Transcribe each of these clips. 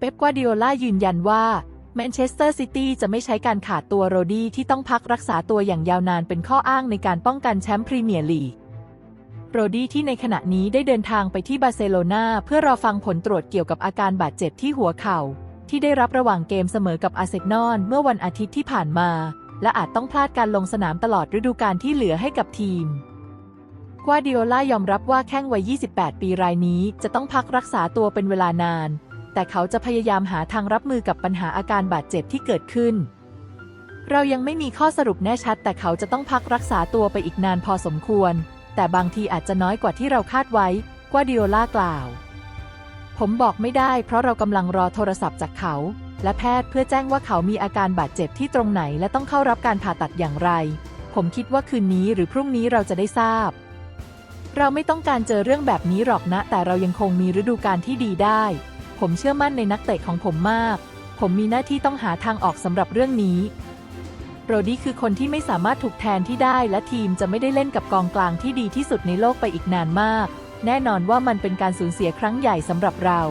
เป๊ปกวาดิโอลายืนยันว่าแมนเชสเตอร์ซิตี้จะไม่ใช้การขาดตัวโรดี้ที่ต้องพักรักษาตัวอย่างยาวนานเป็นข้ออ้างในการป้องกันแชมป์พรีเมียร์ลีกโรดี้ที่ในขณะนี้ได้เดินทางไปที่บาร์เซโลนาเพื่อรอฟังผลตรวจเกี่ยวกับอาการบาดเจ็บที่หัวเข่า ที่ได้รับระหว่างเกมเสมอกับอาร์เซนอลเมื่อวันอาทิตย์ที่ผ่านมา และอาจต้องพลาดการลงสนามตลอดฤดูกาลที่เหลือให้กับทีมกวาดิโอลายอมรับว่าแข้งวัย 28 ปีรายนี้จะต้องพักรักษาตัวเป็นเวลานาน แต่เขาจะพยายามหาทางรับมือกับปัญหาอาการบาดเจ็บที่เกิดขึ้น เรายังไม่มีข้อสรุปแน่ชัด แต่เขาจะต้องพักรักษาตัวไปอีกนานพอสมควร แต่บางทีอาจจะน้อยกว่าที่เราคาดไว้กวาดิโอลากล่าว ผมบอกไม่ได้ เพราะเรากำลังรอโทรศัพท์จากเขา และแพทย์เพื่อแจ้งว่าเขามีอาการบาดเจ็บที่ตรงไหน และต้องเข้ารับการผ่าตัดอย่างไร ผมคิดว่าคืนนี้หรือพรุ่งนี้เราจะได้ทราบ เราไม่ต้องการเจอเรื่องแบบนี้หรอกนะ แต่เรายังคงมีฤดูกาลที่ดีได้ ผมเชื่อมั่นในนักเตะของผมมาก ผมมีหน้าที่ต้องหาทางออกสำหรับเรื่องนี้โรดี้คือคนที่ไม่สามารถถูกแทนที่ได้ และทีมจะไม่ได้เล่นกับกองกลางที่ดีที่สุดในโลกไปอีกนานมาก แน่นอนว่ามันเป็นการสูญเสียครั้งใหญ่สำหรับเรา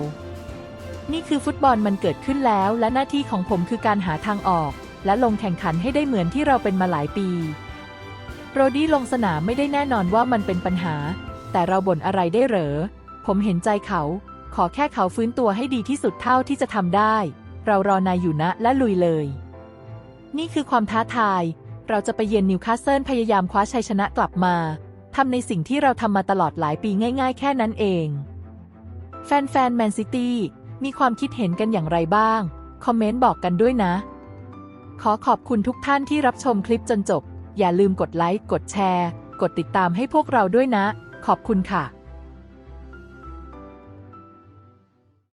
นี่คือฟุตบอลมันเกิดขึ้นแล้ว และหน้าที่ของผมคือการหาทางออก และลงแข่งขันให้ได้เหมือนที่เราเป็นมาหลายปี โรดี้ลงสนามไม่ได้แน่นอนว่ามันเป็นปัญหา แต่เราบ่นอะไรได้เหรอ ผมเห็นใจเขา ขอแค่เขาฟื้นตัวให้ดีที่สุดเท่าที่จะทำได้ เรารอนายอยู่นะและลุยเลย นี่คือความท้าทาย เราจะไปเยือนนิวคาสเซิลพยายามคว้าชัยชนะกลับมาทำในสิ่งที่เราทำมาตลอดหลายปีง่าย ๆ แค่นั้นเอง แฟนๆแมนซิตี้มีความคิดเห็นกันอย่างไรบ้าง คอมเมนต์บอกกันด้วยนะ ขอขอบคุณทุกท่านที่รับชมคลิปจนจบ อย่าลืมกดไลค์ กดแชร์ กดติดตามให้พวกเราด้วยนะ ขอบคุณค่ะ